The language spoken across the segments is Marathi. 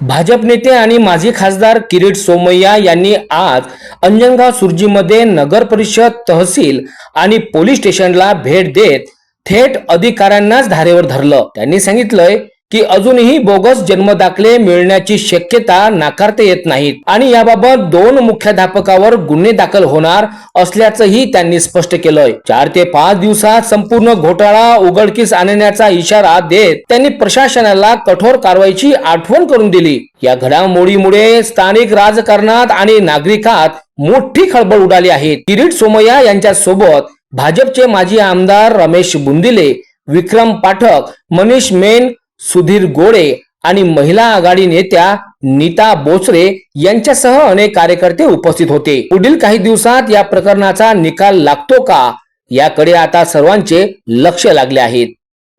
भाजप नेते आणि माजी खासदार किरीट सोमय्या यांनी आज अंजनगाव सुरजीमध्ये नगर परिषद तहसील आणि पोलीस स्टेशनला भेट देत थेट अधिकाऱ्यांनाच धारेवर धरलं. त्यांनी सांगितलंय की अजूनही बोगस जन्मदाखले मिळण्याची शक्यता नाकारता येत नाहीत. आणि याबाबत दोन मुख्याध्यापकावर गुन्हे दाखल होणार असल्याचंही त्यांनी स्पष्ट केलंय. चार ते पाच दिवसात संपूर्ण घोटाळा उघडकीस आणण्याचा इशारा देत त्यांनी प्रशासनाला कठोर कारवाईची आठवण करून दिली. या घडामोडीमुळे स्थानिक राजकारणात आणि नागरिकात मोठी खळबळ उडाली आहे. किरीट सोमय्या यांच्या सोबत भाजपचे माजी आमदार रमेश बुंदिले विक्रम पाठक मनीष मेन सुधीर गोडे आणि महिला आघाडी नेत्या नीता बोचरे यांच्यासह अनेक कार्यकर्ते उपस्थित होते. पुढील काही दिवसात या प्रकरणाचा निकाल लागतो का? याकडे आता सर्वांचे लक्ष लागले आहेत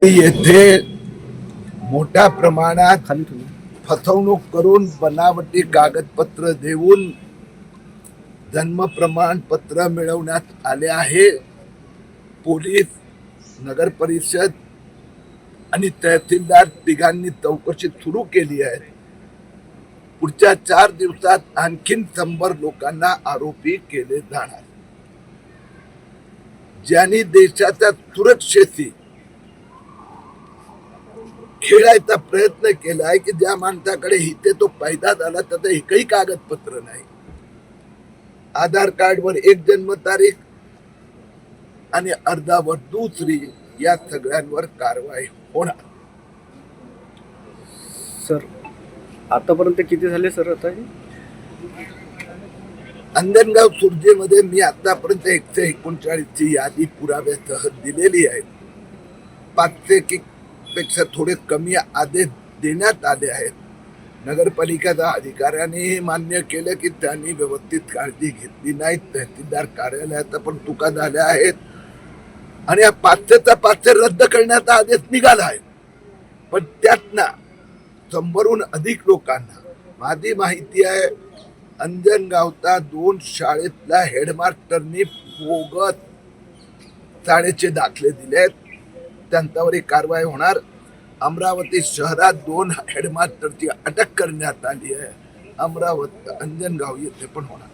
येथे मोठ्या प्रमाणात फसवणूक करून बनावटी कागदपत्र देऊन जन्म प्रमाणपत्र मिळवण्यात आले आहे. पोलीस नगर परिषद आणि तहसीलदार तिघांनी चौकशी सुरू केली आहे. पुढच्या चार दिवसात आणखीन शंभर लोकांना आरोपी केले जाणार. ज्यांनी देशाच्या सुरक्षेशी खेळायचा प्रयत्न केलाय की ज्या माणसाकडे इथे तो पैदा झाला त्याचं एकही कागदपत्र नाही. आधार कार्डवर एक जन्मतारीख आणि अर्धावर दुसरी या सगळ्यांवर कारवाई होणार. सर आतापर्यंत किती झाले सर आता हे? अंजनगाव सुरजेमध्ये मी आतापर्यंत एकशे एकोणचाळीसची यादी पुराव्यासह दिलेली आहे. पाचशे की पेक्षा थोडे कमी आदेश देण्यात आले आहेत. नगरपालिकेच्या अधिकाऱ्यांनी हे मान्य केलं की त्यांनी व्यवस्थित काळजी घेतली नाही तहसीलदार कार्यालयात पण चुका झाल्या आहेत. आणि या पाचशेचा पाचशे रद्द करण्याचा आदेश निघाला आहे. पण त्यातना शंभरहून अधिक लोकांना माझी माहिती आहे अंजनगावचा दोन शाळेतल्या हेडमास्टरनी फोगत शाळेचे दाखले दिलेत. त्यांच्यावर एक कारवाई होणार. अमरावती शहरात दोन हेडमास्टरची अटक करण्यात आली आहे. अमरावती अंजनगाव येथे पण होणार.